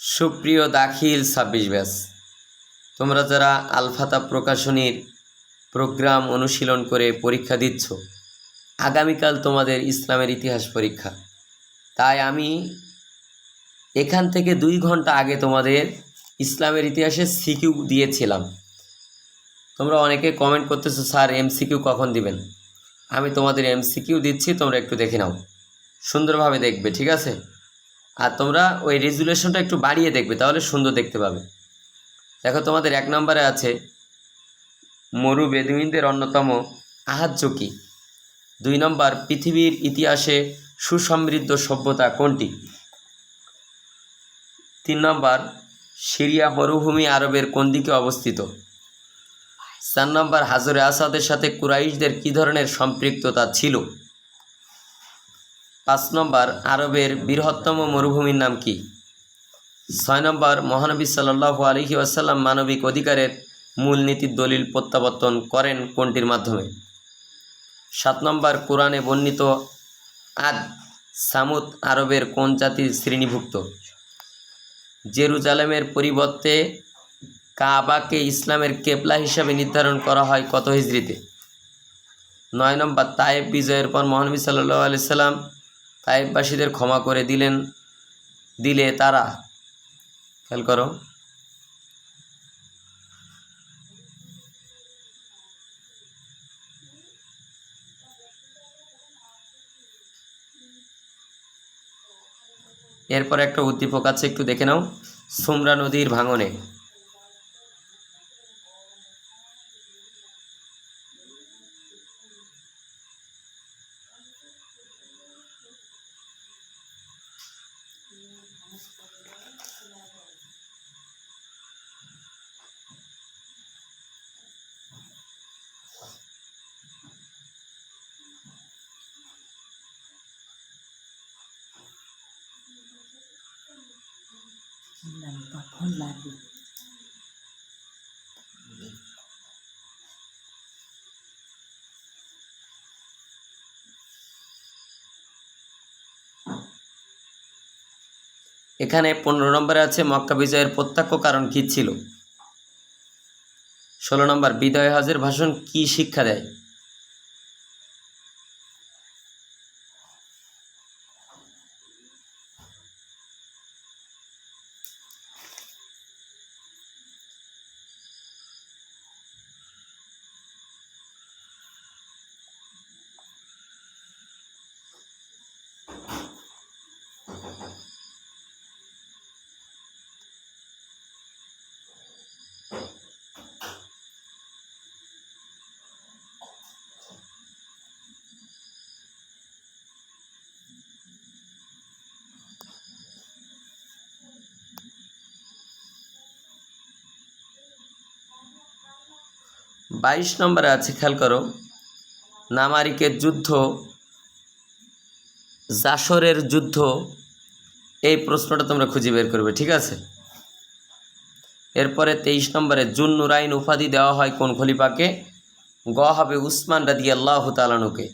সুপ্রিয় দাখিল ছাব্বিশ ব্যাস তোমরা যারা আলফাতা প্রকাশনীর প্রোগ্রাম অনুশীলন করে পরীক্ষা দিচ্ছ, আগামীকাল তোমাদের ইসলামের ইতিহাস পরীক্ষা। তাই আমি এখান থেকে দুই ঘণ্টা আগে তোমাদের ইসলামের ইতিহাসে সিকিউ দিয়েছিলাম। তোমরা অনেকে কমেন্ট করতেছো, স্যার, এমসিকিউ কখন দিবেন? আমি তোমাদের এমসিকিউ দিচ্ছি, তোমরা একটু দেখে নাও। সুন্দরভাবে দেখবে, ঠিক আছে? আর তোমরা ওই রেজুলেশনটা একটু বাড়িয়ে দেখবে, তাহলে সুন্দর দেখতে পাবে। দেখো তোমাদের এক নম্বরে আছে, মরু বেদুইনদের অন্যতম আহার্য কি? দুই নম্বর, পৃথিবীর ইতিহাসে সুসমৃদ্ধ সভ্যতা কোনটি? তিন নম্বর, সিরিয়া মরুভূমি আরবের কোন দিকে অবস্থিত? চার নম্বর, হাজরে আসাদের সাথে কুরাইশদের কী ধরনের সম্পৃক্ততা ছিল? পাঁচ নম্বর আরবের বৃহত্তম মরুভূমির নাম কি? ছয় নম্বর, মহানবী সাল্লাহু আলহি আসাল্লাম মানবিক অধিকারের মূলনীতির দলিল প্রত্যাবর্তন করেন কোনটির মাধ্যমে? সাত নম্বর, কোরআনে বর্ণিত আদ সামুদ আরবের কোন জাতির শ্রেণীভুক্ত? জেরুজালেমের পরিবর্তে কাবাকে ইসলামের কেবলা হিসাবে নির্ধারণ করা হয় কত হিজড়িতে নয় নম্বর, তায়েব বিজয়ের পর মহানবী সাল্লাহ আলি সাল্লাম তায়েববাসীদের ক্ষমা করে দিলেন, দিলে তারা, খেয়াল করো। এরপর একটা উদ্দীপক আছে, একটু দেখে নাও। সুমরা নদীর ভাঙনে। এখানে পনেরো নম্বরে আছে মক্কা বিজয়ের প্রত্যক্ষ কারণ কী ছিল? ষোলো নম্বর, বিদয় হজের ভাষণ কি শিক্ষা দেয়? বাইশ নম্বরে আছে, খেয়াল করো। নামারিকের যুদ্ধ জাসরের যুদ্ধ, এই প্রশ্নটা তোমরা খুঁজে বের করবে, ঠিক আছে? এরপরে তেইশ নম্বরে জুন নুরাইন উপাধি দেওয়া হয় কোন খলিফাকে? গ হবে উসমান রাদি আল্লাহ তালানুকে